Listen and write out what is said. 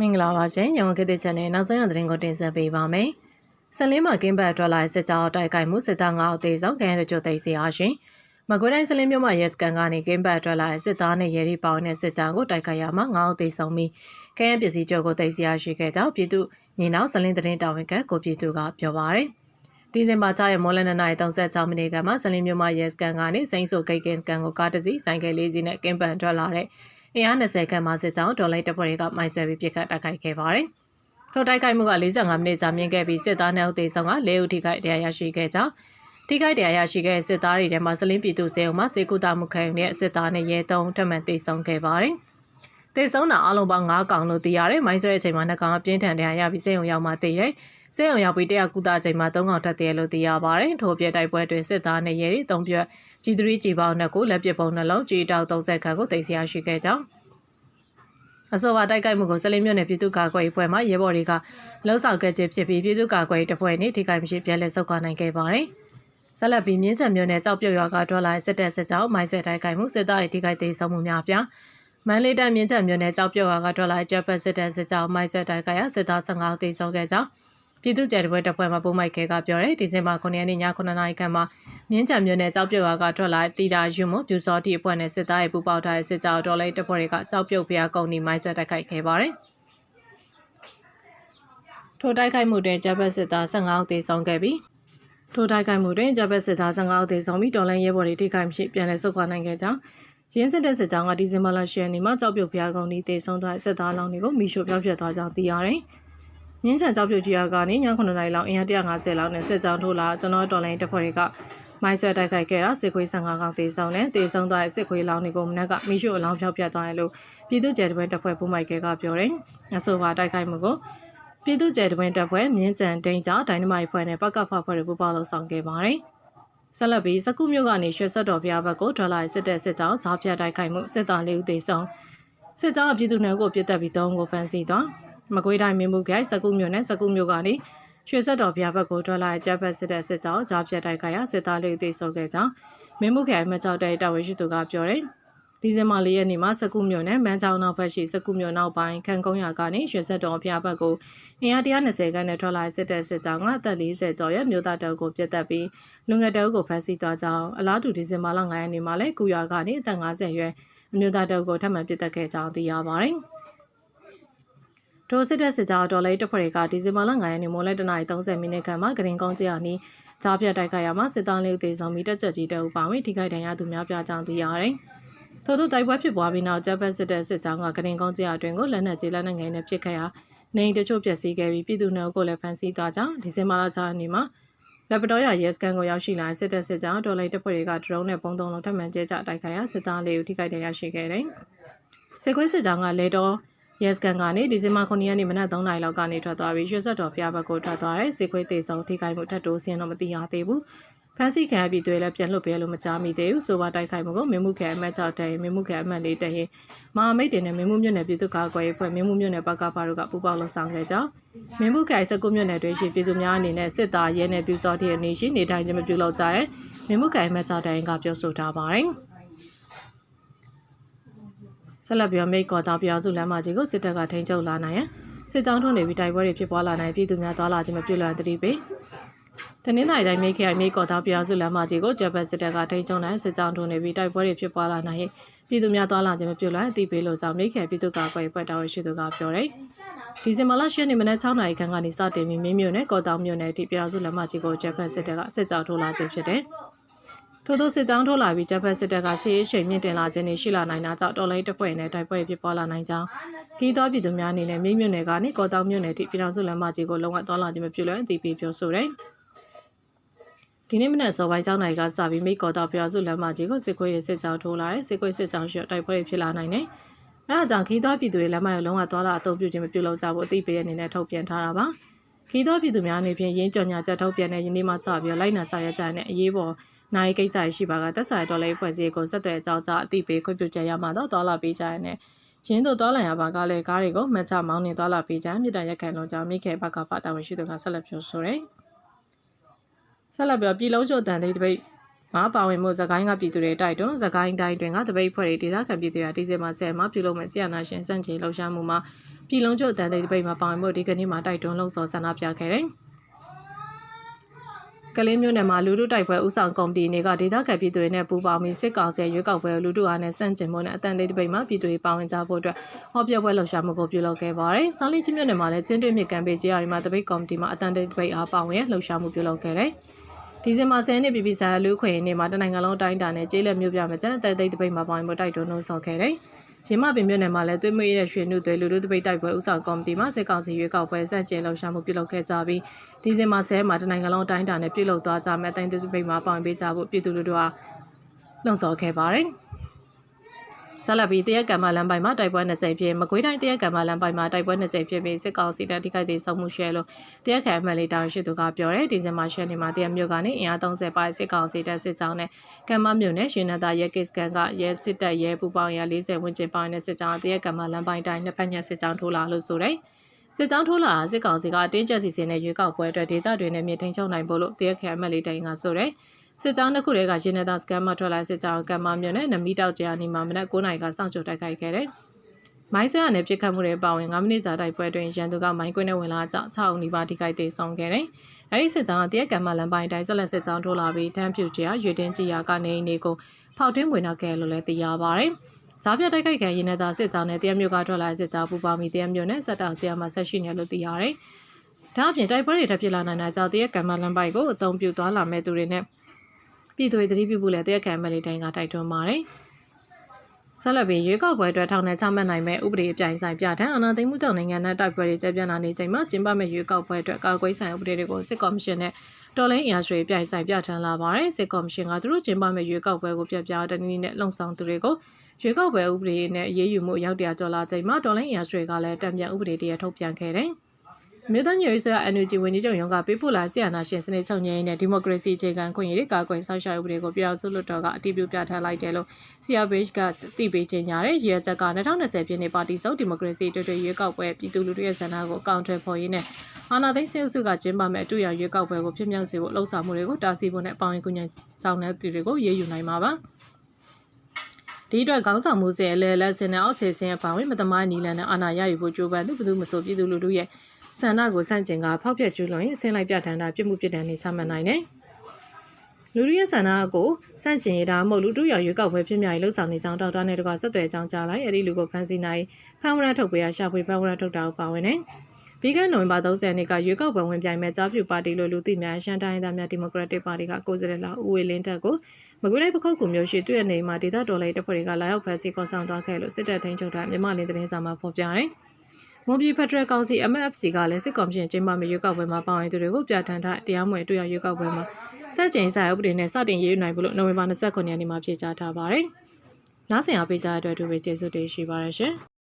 မင်္ဂလာပါရှင်။ရန်ကုန်ခေတ်သစ် channel နောက်ဆုံးရသတင်းကိုတင်ဆက်ပေးပါမယ်။ဆန်လင်းမှာကင်းဘတ်ထွက်လာတဲ့စစ်ကြောင်းတိုက်ခိုက်မှုစစ်သား9ဦးသေဆုံးခံရတဲ့ကြိုသိစီအားရှင်။မကွေးတိုင်းဆလင်းမြို့မှာရဲစကန်ကနေကင်းဘတ်ထွက်လာတဲ့စစ်သားနဲ့ရဲရီပေါင်းတဲ့စစ်ကြောင်းကိုတိုက်ခိုက်ရမှာ9ဦးသေဆုံးပြီးကဲရပစ္စည်းချုပ်ကိုသိစီအားရှိခဲ့ကြောင်းပြည်သူညီနောင်ဆလင်းသတင်းတာဝန်ခံကိုပြည်သူကပြောပါရယ်။ဒီဇင်ဘာ6ရက်မော်လန်နိုင်36မိနစ်ခန့်မှာဆလင်းမြို့မှာရဲစကန်ကနေစိမ့်ဆိုဂိတ်ကင်စကန်ကိုကားတစ်စီးဆိုင်ကယ်လေးစီးနဲ့ကင်းဘတ်ထွက်လာတဲ့ အင်အား20ခန့်မှစစ်ကြောင်းဒေါ်လိုက်တပ်ဖွဲ့တွေကမိုင်းဆွဲပြီးပြစ်ခတ်တိုက်ခိုက်ခဲ့ပါတယ်။ထိုတိုက်ခိုက်မှုက45မိနစ်ကြာမြင့်ခဲ့ပြီးစစ်သားနှုတ်သေးဆောင်က၄ဦးထိခိုက်တရားရရှိခဲ့ကြောင်းထိခိုက်တရားရရှိခဲ့စစ်သားတွေထဲမှာစလင်းပြည်သူစေအုံမှစေကုသမှုခံယူတဲ့စစ်သားနဲ့ရဲသုံးထပ်မံတေဆုံးခဲ့ပါတယ်။တေဆုံးတာအလုံးပေါင်း9កောင်လို့သိရတယ်။မိုင်းဆွဲတဲ့အချိန်မှာနှစ်ကောင်အပြင်းထန်တရားရပြီးစေုံရောက်မှသိတယ်။စေုံရောက်ပြီးတရားကုသချိန်မှာ၃កောင်ထပ်တယ်လို့သိရပါတယ်။ထို့ပြတိုက်ပွဲတွင်စစ်သားနဲ့ရဲတွေ၃ပြက် ကြီး3ကြီးပေါင်းနှစ်ကိုလက်ပစ်ပုံနှလုံးကြီးတောက်30ခန့်ကိုသိမ်းဆရာရှိခဲ့ကြောင်းအဆိုပါတိုက်ခိုက်မှုကိုစလင်းမြို့နယ်ပြည်သူ့ကာကွယ်ရေးဖွဲ့မှရဲဘော်တွေကလှုပ်ဆောင်ခဲ့ခြင်းဖြစ်ပြီးပြည်သူ့ကာကွယ်ရေးတပ်ဖွဲ့နှင့်ထိခိုက်မရှိပြန်လည်ဆုတ်ခွာနိုင်ခဲ့ပါတယ်။ဆက်လက်ပြီးမြင်းဆန်မြို့နယ်ကြောက်ပြုတ်ရွာကထွက်လာတဲ့စစ်တပ်စစ်ကြောင်းမိုင်းဆွဲတိုက်ခိုက်မှုစစ်သားရဲ့ထိခိုက်သေးဆုံးမှုများပြားမန္တလေးတိုင်းမြင်းချံမြို့နယ်ကြောက်ပြုတ်ရွာကထွက်လာတဲ့ဂျပန်စစ်တပ်စစ်ကြောင်းမိုင်းဆွဲတိုက်ခိုက်ရာစစ်သား15ဦးသေဆုံးခဲ့ကြောင်း ပြည်သူ့ကျဲတပွဲတပ်ဖွဲ့မှပုံမိုက်ခဲကပြောတယ်ဒီဇင်ဘာ9ရက်နေ့ည9နာရီခန့်မှာမြင်းချံမြို့နယ်ကြောက်ပြုတ်ရွာကထွက်လာတဲ့တီတာယူမပြူစောတီအဖွဲ့နဲ့စစ်သားရဲ့ပူပေါထားတဲ့စစ်ကြောတော်လေးတပ်ဖွဲ့တွေကကြောက်ပြုတ်ဖျားကုန်းဒီမိုင်းဆွဲတိုက်ခိုက်ခဲ့ပါတယ်ထိုတိုက်ခိုက်မှုတွင်ဂျပန်စစ်သား15ဦးသေဆုံးခဲ့ပြီးထိုတိုက်ခိုက်မှုတွင်ဂျပန်စစ်သား15ဦးသေဆုံးပြီးတော်လိုင်းရဲဘော်တွေထိခိုက်မရှိပြန်လည်ဆုတ်ခွာနိုင်ခဲ့ကြောင်းရင်းစစ်တဲ့စစ်ကြောင်းကဒီဇင်ဘာလ10ရက်နေ့မှာကြောက်ပြုတ်ဖျားကုန်းဒီသေဆုံးသွားတဲ့စစ်သားလောင်းတွေကိုမိရှို့ပြောင်းပြတ်သွားကြောင်းသိရတယ်။ မြင်းချံကြောက်ပြုတ်ကြီးအားကနေည9နာရီလောက်အင်အား150လောက်နဲ့စစ်ကြောင်းထိုးလာကျွန်တော်တော်လိုင်းတပ်ဖွဲ့တွေကမိုင်းဆွဲတိုက်ခိုက်ခဲ့တာစစ်ခွေး15ကောင်တေဆုံးနဲ့တေဆုံးသွားတဲ့စစ်ခွေးလောင်းတွေကိုမနက်ကမိရှုအလောင်းဖြောက်ပြတ်သွားတယ်လို့ပြည်သူ့ကျဲတပွဲတပ်ဖွဲ့ပုံမိုက်ကဲကပြောတယ်။အဆိုပါတိုက်ခိုက်မှုကိုပြည်သူ့ကျဲတပွဲတပ်ဖွဲ့မြင်းကြံဒိန်ကြဒိုင်နမိုက်ဖွဲ့နဲ့ပကဖဖွဲ့တွေပူးပေါင်းလုပ်ဆောင်ခဲ့ပါတယ်။ဆက်လက်ပြီးစကုမြို့ကနေရွှေဆက်တော်ဘုရားဘက်ကိုဒေါ်လာစစ်တဲ့စစ်ကြောင်းဈာပြတ်တိုက်ခိုက်မှုစစ်သားလေးဦးသေဆုံးစစ်ကြောင်းအပြည်သူနယ်ကိုပြစ်တက်ပြီး၃ကိုဖမ်းဆီးသွား မကွေးတိုင်းမင်းမှုခိုင်စကုမြို့နယ်စကုမြို့ကနေရွှေဆက်တော်ဘုရားဘက်ကိုထွက်လာတဲ့ဂျပန်စစ်တပ်စစ်ကြောင်းကြားပြတ်တိုက်ခိုက်ရာစစ်သားလေးသိဆုံးခဲ့ကြောင်းမင်းမှုခိုင်မကြောက်တဲ့တာဝန်ရှိသူကပြောတယ်။ဒီဇင်ဘာ၄ရက်နေ့မှာစကုမြို့နယ်မန်းချောင်းနောက်ဘက်ရှိစကုမြို့နောက်ပိုင်းခန်ကုန်းရွာကနေရွှေဆက်တော်ဘုရားဘက်ကိုအင်အား120ခန်းနဲ့ထွက်လာတဲ့စစ်တပ်စစ်ကြောင်းကအသက်40ကျော်ရဲ့မြို့သားတောက်ကိုပြတ်တက်ပြီးလူငယ်တောက်ကိုဖမ်းဆီးသွားကြောင်းအလားတူဒီဇင်ဘာလ9ရက်နေ့မှာလည်းကုရွာကနေအသက်50ရွယ်အမျိုးသားတောက်ကိုထပ်မံပြတ်တက်ခဲ့ကြောင်းသိရပါတယ်။ ဒိုစစ်တပ်စစ်ကြောတော်လေးတပ်ဖွဲ့တွေကဒီဇင်ဘာလ9ရက်နေ့မိုးလယ်တနာရီ30မိနစ်ခန့်မှာဂရင်ကောင်းကျရနီးကြားပြတ်တိုက်ခိုက်ရမှာစစ်သားလေးသေဆုံးပြီးတက်ချက်ကြီးတအုပ်ပါဝင်ထိခိုက်ဒဏ်ရာသူများပြားကြောင်းသိရတယ်။ထို့သူတိုက်ပွဲဖြစ်ပွားပြီးနောက်ဂျပန်စစ်တပ်စစ်ကြောင်းကဂရင်ကောင်းကျရအတွင်းကိုလက်နက်ကြီးလက်နက်ငယ်နဲ့ပစ်ခတ်ရာနေတချို့ပျက်စီးခဲ့ပြီးပြည်သူနှုတ်ကိုလည်းဖမ်းဆီးသွားကြောင်းဒီဇင်ဘာလ6ရက်နေ့မှာလက်ပတော်ရရဲစကန်ကိုရောက်ရှိလာစစ်တပ်စစ်ကြောင်းတော်လိုက်တပ်ဖွဲ့တွေကဒရုန်းနဲ့ပုံသုံးလုံးထပ်မံကျဲကျတိုက်ခိုက်ရာစစ်သားလေးဦးထိခိုက်ဒဏ်ရာရှိခဲ့တယ်။စစ်ခွေးစစ်ကြောင်းကလေတော် ရဲစကန်ကနေဒီဇင်ဘာ9ရက်နေ့မနက်3နာရီလောက်ကနေထွက်သွားပြီးရွှေဆက်တော်ဖျားဘက်ကိုထွက်သွားတဲ့စစ်ခွေးတေဆောင်ထိခိုက်မှုထပ်တိုးစင်းတော့မသိရသေးဘူးဖမ်းဆီးခံရပြီးတွေ့လဲပြန်လွတ်ပြဲလို့မကြားမိသေးဘူးဆိုပါတိုက်ခိုက်မှုကိုမင်းမှုခဲအမတ်6တိုင်မင်းမှုခဲအမတ်4တိုင်ရင်မဟာမိတ်တင်နဲ့မင်းမှုမြို့နယ်ပြည်သူ့ကာကွယ်ရေးဖွဲ့မင်းမှုမြို့နယ်ပကပါတို့ကပူးပေါင်းလှဆောင်ခဲ့ကြောင်းမင်းမှုခဲ19မြို့နယ်တွင်ရှိပြည်သူများအနေနဲ့စစ်သားရဲနယ်ပြူစောတိအနေရှိနေထိုင်ခြင်းမပြုလုပ်ကြရဲမင်းမှုခဲအမတ်6တိုင်ကပြောဆိုထားပါတယ် ဆက်လက်ပြီးမိတ်ကော်တောင်ပြည်အောင်စုလမ်းမကြီးကိုစစ်တပ်ကထိန်းချုပ်လာနိုင်ရန်စစ်ကြောင်းထုံးနေပြီးတိုက်ပွဲတွေဖြစ်ပွားလာနိုင်ပြည်သူများသွားလာခြင်းမပြုလုပ်တတိပေးတနင်္လာရီတိုင်းမိတ်ခရိုင်မိတ်ကော်တောင်ပြည်အောင်စုလမ်းမကြီးကိုဂျပန်စစ်တပ်ကထိန်းချုပ်နိုင်စစ်ကြောင်းထုံးနေပြီးတိုက်ပွဲတွေဖြစ်ပွားလာနိုင်ပြည်သူများသွားလာခြင်းမပြုလုပ်အတိပေးလို့ကြောင့်မိတ်ခရိုင်ပြည်သူ့ကာကွယ်ဖွဲ့တာဝန်ရှိသူကပြောတယ်ဒီဇင်ဘာလ10ရက်နေ့မနက်6နာရီခန့်ကနေစတင်ပြီးမင်းမြို့နယ်ကော်တောင်မြို့နယ်အထိပြည်အောင်စုလမ်းမကြီးကိုဂျပန်စစ်တပ်ကစစ်ကြောင်းထိုးလာခြင်းဖြစ်တယ်။ ထို့သောစစ်ကြောင်းထိုးလာပြီးဂျပန်စစ်တပ်ကစစ်ရေးရှိန်မြင့်တင်လာခြင်းတွေရှိလာနိုင်တာကြောင့်တော်လိုင်းတပ်ဖွဲ့နဲ့တိုက်ပွဲဖြစ်ပွားလာနိုင်ကြောင်းခီးသောပြည်သူများအနေနဲ့မြို့မြို့နယ်ကနေကော်တောင်မြို့နယ်ထိပြည်တော်စုလမ်းမကြီးကိုလုံးဝသွားလာခြင်းမပြုလို့အသိပေးပြောဆိုတယ်။ဒီနေ့မနက်စောပိုင်းကျောင်းနိုင်ကစပြီးမိကော်တောင်ပြည်တော်စုလမ်းမကြီးကိုစစ်ခွေးရစစ်ကြောင်းထိုးလာတယ်စစ်ခွေးစစ်ကြောင်းရှိတိုက်ပွဲဖြစ်လာနိုင်တယ်။အဲဒါကြောင့်ခီးသောပြည်သူတွေလမ်းမကိုလုံးဝသွားလာအသုံးပြုခြင်းမပြုလုပ်ကြဖို့အသိပေးတဲ့အနေနဲ့ထုတ်ပြန်ထားတာပါ။ခီးသောပြည်သူများအနေဖြင့်ရင်းကြော်ညာချက်ထုတ်ပြန်တဲ့ယနေ့မှစပြီးလိုက်နာစာရကြတဲ့အရေးပေါ် နိုင်ကိစ္စရှိပါကသက်ဆိုင်တော်လေးဖွဲ့စည်းကိုဆက်သွယ်အကြောင်းကြားအသိပေးခွင့်ပြုချက်ရမှာတော့တော်လာပေးကြရတဲ့ရင်းတို့တော်လန်ရပါကလည်းကားတွေကိုမှတ်ချမောင်းနေတော်လာပေးကြမြစ်တရက်ခံလုံးကြောင့်မိခင်ဘက်ကပါတာဝန်ရှိသူကဆက်လက်ပြောဆိုတယ်။ဆက်လက်ပြောပြည်လုံးချို့တန်တဲ့တပိတ်မှာပါဝင်မှုသခိုင်းကပြည်သူတွေတိုက်တွန်းသခိုင်းတိုင်းတွင်ကတပိတ်ဖွဲ့တွေဒေသခံပြည်သူတွေဒီဇင်ဘာ10မှာပြုလုပ်မဲ့ဆီယနာရှင်စန့်ချေလှုပ်ရှားမှုမှာပြည်လုံးကျွတ်တန်တဲ့တပိတ်မှာပါဝင်မှုဒီကနေ့မှာတိုက်တွန်းလှုံ့ဆော်ဆန္ဒပြခဲ့တယ် ကလေးမျိုးနယ်မှာလူထုတိုက်ပွဲဥဆောင်ကော်မတီတွေကဒေသခံပြည်သူတွေနဲ့ပူးပေါင်းပြီးစစ်ကောင်စီရွေးကောက်ပွဲလူထုအားနဲ့စန့်ကျင်မှုနဲ့အတန်တေးတပိတ်မှာပြည်သူတွေပါဝင်ကြဖို့အတွက်ဟောပြောပွဲလှုပ်ရှားမှုကိုပြုလုပ်ခဲ့ပါတယ်။ဆောင်းလီချင်းမြို့နယ်မှာလည်းကျင်းတွင်းမြစ်ကမ်းပေးကြီးရီမှာတပိတ်ကော်မတီမှာအတန်တေးတပိတ်အားပါဝင်လှုပ်ရှားမှုပြုလုပ်ခဲ့တယ်။ဒီဇင်ဘာ10ရက်နေ့ပြည်ပဆိုင်ရာလူ့ခွင့်ရေးနေ့မှာတနိုင်ငံလုံးတိုင်းတာနဲ့ကျေးလက်မြို့ပြမှာကျန်တဲ့တိတ်တပိတ်မှာပါဝင်ဖို့တိုက်တွန်းလို့ဆော်ခဲ့တယ်။ ရင်းမပင်မြို့နယ်မှာလည်းသွေးမွေးတဲ့ရွှေနှုတ်တွေလူလူတပိတ်တိုက်ပွဲဥဆောင်ကော်မတီမှစစ်ကောင်စီရွေးကောက်ပွဲဆက်ကျဲလှုပ်ရှားမှုပြုလုပ်ခဲ့ကြပြီးဒီဇင်ဘာ10မှာတနိုင်ငံလုံးတိုင်းတာနဲ့ပြုလုပ်သွားကြမယ့်အတိုင်းတပိတ်မှာပါဝင်ပေးကြဖို့ပြည်သူလူထုအားလှုံ့ဆော်ခဲ့ပါတယ်။ ဆက်လက်ပြီးတရက်ကံမလမ်းပိုင်းမှာတိုက်ပွဲနှစ်ကြိမ်ဖြစ်မကွေးတိုင်းတရက်ကံမလမ်းပိုင်းမှာတိုက်ပွဲနှစ်ကြိမ်ဖြစ်ပြီးစစ်ကောင်စီတပ်ထိခိုက်သေးဆုံးမှုရှဲလို့တရက်ခံအမှတ်လေးတာဝန်ရှိသူကပြောတယ်ဒီဇင်ဘာ10ရက်နေ့မှာတရက်မြို့ကနေအင်အား30ပါးစစ်ကောင်စီတပ်စစ်ကြောင်းနဲ့ကံမမြို့နယ်ရှင်နတာရဲကစ်ကန်ကရဲစစ်တပ်ရဲပူပေါင်းရ40ဝန်းကျင်ပေါင်းတဲ့စစ်ကြောင်းတရက်ကံမလမ်းပိုင်းတိုင်းနှစ်ဖက်ညက်စစ်ကြောင်းထိုးလာလို့ဆိုတယ်စစ်ကြောင်းထိုးလာတာစစ်ကောင်စီကအတင်းကျပ်စီစဉ်တဲ့ရွေးကောက်ပွဲအတွက်ဒေသတွေနဲ့မြေထိန်ချုံနိုင်ဖို့လို့တရက်ခံအမှတ်လေးတိုင်းကဆိုတယ် စစ်ကြောင်းတစ်ခုတည်းကရင်းနေတာစကန်မထွက်လာစစ်ကြောင်းကံမမြို့နယ်နမီတောက်ကျာနီမှာမနက်9:00နာရီကစောင့်ကြိုတိုက်ခိုက်ခဲ့တယ်။မိုင်းဆွဲရနဲ့ပြစ်ခတ်မှုတွေပါဝင်9မိနစ်ကြာတိုက်ပွဲတွင်ရန်သူကမိုင်းကွင်းနဲ့ဝင်လာကြ6အုပ်နီးပါးထိခိုက်သေးဆုံးခဲ့တယ်။အဲဒီစစ်ကြောင်းကတရက်ကံမလန်ပိုင်းတိုင်းဆက်လက်စစ်ကြောင်းထိုးလာပြီးတန်းဖြူကျာရွေတင်းကြည်ယာကနေအိမ်တွေကိုဖောက်တွင်းဝင်နောက်ခဲ့လို့လည်းသိရပါတယ်။ဈာပြတိုက်ခိုက်ခံရင်းနေတာစစ်ကြောင်းနဲ့တရမြို့ကထွက်လာစစ်ကြောင်းပူပေါင်းပြီးတရမြို့နဲ့ဆက်တောင်ကျာမှာဆက်ရှိနေလို့သိရတယ်။ဒါအပြင်တိုက်ပွဲတွေထပ်ဖြစ်လာနိုင်တာကြောင့်တရက်ကံမလန်ပိုင်းကိုအုံပြုသွားလာမဲ့သူတွေနဲ့ ပြည်သူတွေသတိပြုဖို့လည်းတရားခံမလေးတိုင်းကတိုက်တွန်းပါတယ်။ဆက်လက်ပြီးရွေးကောက်ပွဲအတွက်ထောင်နဲ့ချမှတ်နိုင်မဲ့ဥပဒေအပြိုင်ဆိုင်ပြဋ္ဌာန်းအနာသိမ်းမှုကြောင့်နိုင်ငံနဲ့တိုက်ပွဲတွေကျပြန့်လာနေချိန်မှာကျင်းပမဲ့ရွေးကောက်ပွဲအတွက်ကာကွယ်ဆိုင်ဥပဒေတွေကိုစစ်ကော်မရှင်နဲ့တော်လိုင်းအင်အားစုတွေပြိုင်ဆိုင်ပြဋ္ဌာန်းလာပါတယ်။စစ်ကော်မရှင်ကသူတို့ကျင်းပမဲ့ရွေးကောက်ပွဲကိုပြပြတဲ့နည်းနဲ့လုံဆောင်သူတွေကိုရွေးကောက်ပွဲဥပဒေနဲ့အရေးယူမှုရောက်တရားကျော်လာချိန်မှာတော်လိုင်းအင်အားစုတွေကလည်းတံပြန်ဥပဒေတရထုတ်ပြန်ခဲ့တယ်။ မြေသားညွေရေးဆရာ NUG ဝန်ကြီးချုပ်ရုံးကပေးပို့လာဆီယနာရှင်စနစ်ချုပ်ငြိမ်းတဲ့ဒီမိုကရေစီအခြေခံခွင့်ရည်ကာကွယ်ဆောက်ရှောက်ဥပဒေကိုပြည်တော်စုလွှတ်တော်ကအတည်ပြုပြဋ္ဌာန်းလိုက်တယ်လို့ CRPH ကသိပေးကြေညာတဲ့ရည်ရွယ်ချက်က2020ပြည့်နှစ်ပါတီစုဒီမိုကရေစီတွေ့တွေ့ရွေးကောက်ပွဲပြည်သူလူထုရဲ့ဆန္ဒကိုအကောင့်ထွဲဖော်ရင်းနဲ့အာဏာသိမ်းစစ်အုပ်စုကကျင်းပမဲ့အတူရရွေးကောက်ပွဲကိုဖြစ်မြောက်စေဖို့လှုံ့ဆော်မှုတွေကိုတားဆီးဖို့နဲ့ပေါင်းရင်ကူညီဆောင်တဲ့သူတွေကိုရေးယူနိုင်မှာပါ ဒီအတွက်ခေါင်းဆောင်မှုစဉ်အလဲလက်စင်နဲ့အောက်ခြေစင်အပါဝင်မသမိုင်းနီလန်နဲ့အာဏာရယူဖို့ကြိုးပမ်းသူဘယ်သူမဆိုပြည်သူလူထုရဲ့ဆန္ဒကိုစန့်ကျင်ကဖောက်ဖျက်ကျူးလွန်ရင်အစင်းလိုက်ပြဋ္ဌာန်းတာပြစ်မှုပြစ်ဒဏ်တွေချမှတ်နိုင်တယ်။လူလူရဲ့ဆန္ဒကိုစန့်ကျင်ရတာမဟုတ်လူတို့ရရွေးကောက်ပွဲဖြစ်မြောက်ရေးလှုပ်ဆောင်နေကြောင်းတောက်တာနဲ့တကွဆက်သွယ်ကြောင်းကြားလိုက်အဲ့ဒီလူကိုဖမ်းဆီးနိုင်ဖမ်းဝရထုတ်ပေးရရှာဖွေဖမ်းဝရထုတ်တာကိုပါဝင်တယ်။ ပြီးခဲ့နိုဝင်ဘာ30ရက်နေ့ကရွေးကောက်ပွဲဝင်ပြိုင်မဲ့ကြားပြူပါတီလို့လူသိများရှမ်းတိုင်းသားများဒီမိုကရက်တစ်ပါတီကကိုယ်စားလှယ်လာဦးဝေလင်းတက်ကိုမကွေးတိုင်းပခုတ်ကူမျိုးရှိတွေ့နေမှာဒေသတော်လေးတပ်ဖွဲ့တွေကလာရောက်ဖမ်းဆီးခေါ်ဆောင်သွားခဲ့လို့စစ်တပ်ထိန်းချုပ်ထားမြန်မာလင်းသတင်းစာမှာဖော်ပြတယ်။မွန်ပြည်ဖက်ဒရယ်ကောင်စီ MFC ကလည်းစစ်ကော်မရှင်ကျင်းပမယ့်ရွေးကောက်ပွဲမှာပါဝင်သူတွေကိုပြဋ္ဌာန်းထားတရားမဝင်တွေ့ရရွေးကောက်ပွဲမှာစက်ကျင်ဆိုင်ဥပဒေနဲ့စတင်ရေးယူနိုင်ဖို့လို့နိုဝင်ဘာ29ရက်နေ့မှာဖြေကြားထားပါတယ်။နားဆင်အားပေးကြတဲ့အတွက်အထူးပဲကျေးဇူးတင်ရှိပါတယ်ရှင်။